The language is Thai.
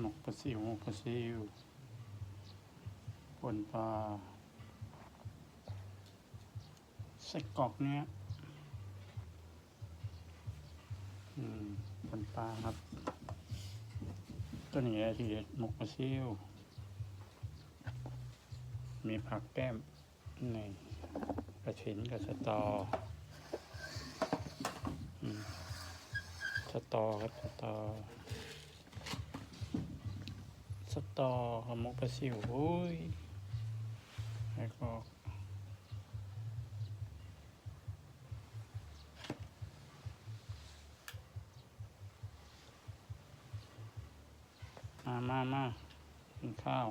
หมกปลาซิวหมกปลาซิวปนปลาใส่กรอกเนี้ยอืมปนปลาครับตัวนี้แหละที่เด็ดหมกปลาซิวมีผักแก้มนี่กระถินกับสตอสตอครับสตอ สตอหอมกปลาซิวอุ้ยแล้วก็มามามากินข้าว